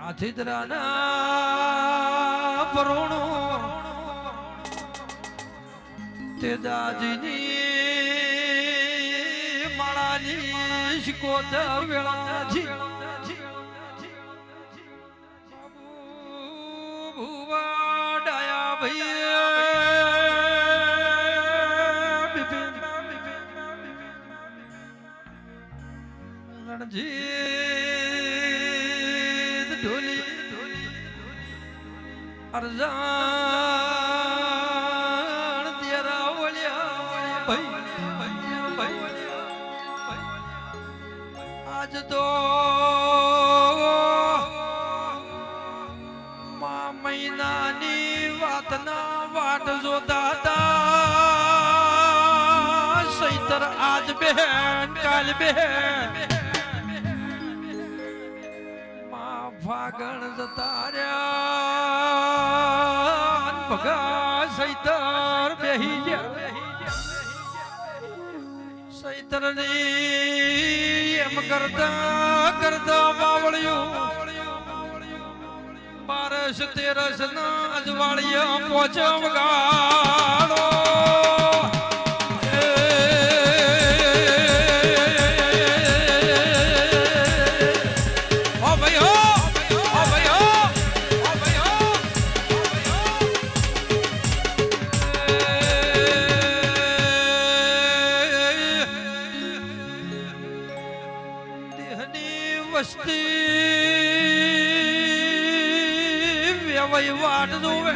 આથિદરાના પરોણો તે દાજીની માળાની શિકોતર વેળાજી ભુવા ડાયા ભાઈ બિપિન અરજાણ તેરા વળ્યા ભાઈ આજ તો મા મહિનાની વાતના વાટ જોતા હતા સૈતર આજ બહેન, કાલ બહેન. ફાગણ જતા રહ્યા. ભગા સૈતર બેહી એમ કરતા કરતા બાવળિયું. બારસ તેરસ ના અજવાળિયા પોચ વગાડો વ્યવય વાટ જોવે.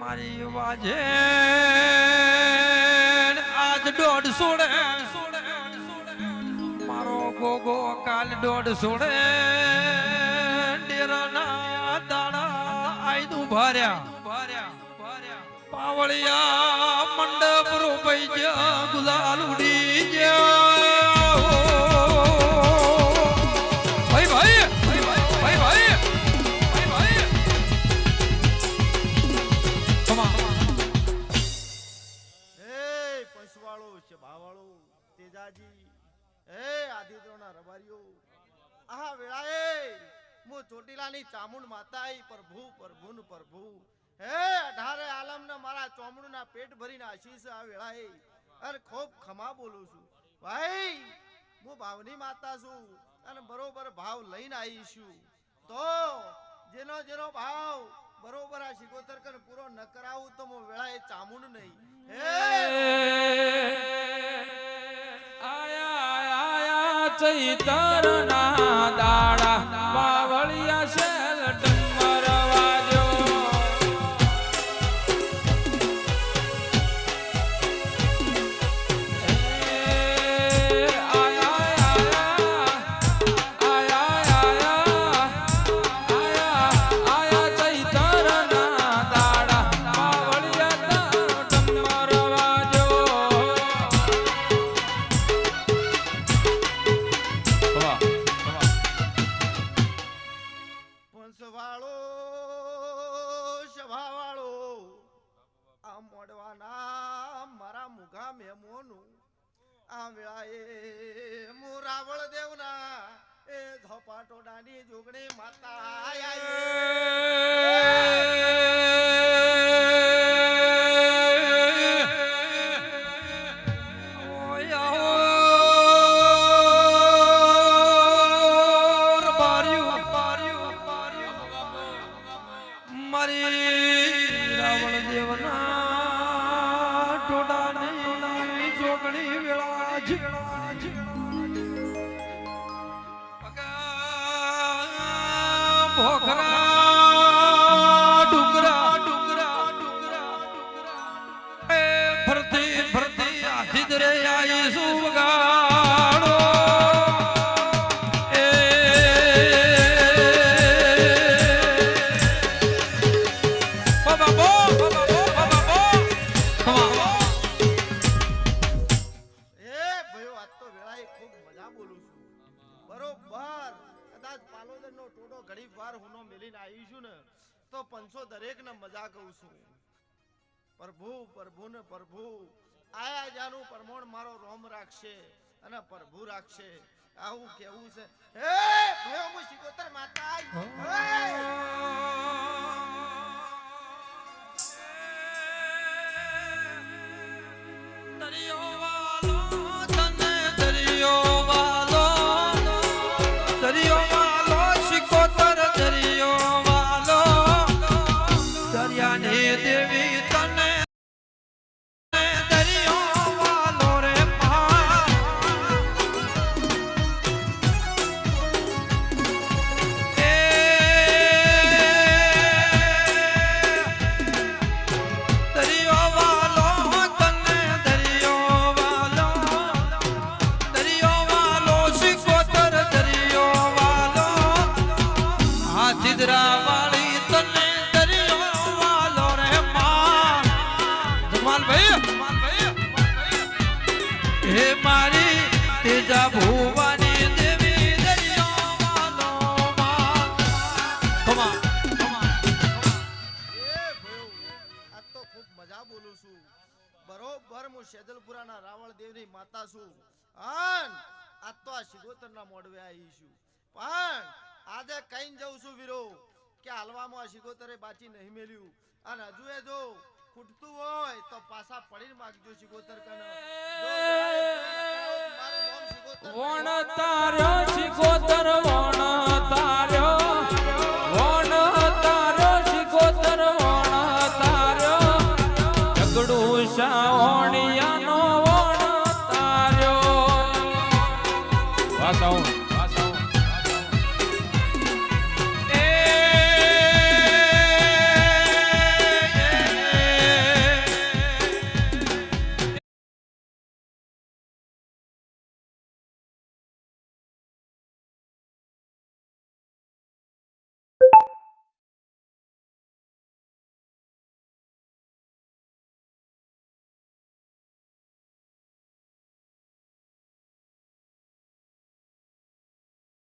મારી વાજે આજ દોઢ સોડે મારો ગોગો કાલ દોઢ સોડે ડેરાના દાડા આયનું ભર્યા. પાવળિયા મંડપ રોપાઈ ગયા ગુલાલ ઉડી પંચવાળો ભાવાળો તેજાજી, હે આદિત્રોના રબારીઓ. આ વેળાએ હું ચોટીલાની ચામુંડ માતાઈ, પ્રભુ, પ્રભુન, પ્રભુ. હે, અઢારે આલમને મારા ચોમડુના પેટ ભરીને આશીષ આ વેળાએ. અરે ખૂબ ખમા બોલું છું. ભાઈ હું ભાવની માતા છું અને બરોબર ભાવ લઈને આવી તો જેનો જેનો ભાવ બરોબર આ શિકોતર પૂરો ન કરાવું તો હું વેળાએ ચામુંડ નહીં. હે ચૈતરના દાડા. આ એ મુરાવળ રાવળ દેવના એ ધપાટોડાની જોગણી માતા મારી ભોખરા ખૂબ બોલું છું. બરોબર. કદાચ પાલોદરનો ટોટો ઘડી વાર હુનો મેલીને આવી છું ને તો પંચો દરેકને મજા કહું છું. પ્રભુ પ્રભુ ને પ્રભુ આયા જાનું પરમોણ મારો રોમ રાખશે અને પ્રભુ રાખશે. આવું કેવું છે. હે ભયો હું શિકોતર માતા હે મારી તેજા આજ તો ખૂબ મજા બોલું છું બરોબર, હું શેદલપુરાના રાવણ દેવની માતા છું. અન આજ તો આ શિગોતરના મોડવે આવી પણ આજે કઈ જઉં છું, વીરો. કે હાલવામાં શિગોતરે બાચી નહીં મેલ્યું. અને હજુ એ જો ખૂટતું હોય તો પાછા પડીને માગજો શિગોતર કને. વણ તારો શિગોતર વણ તાર્યો.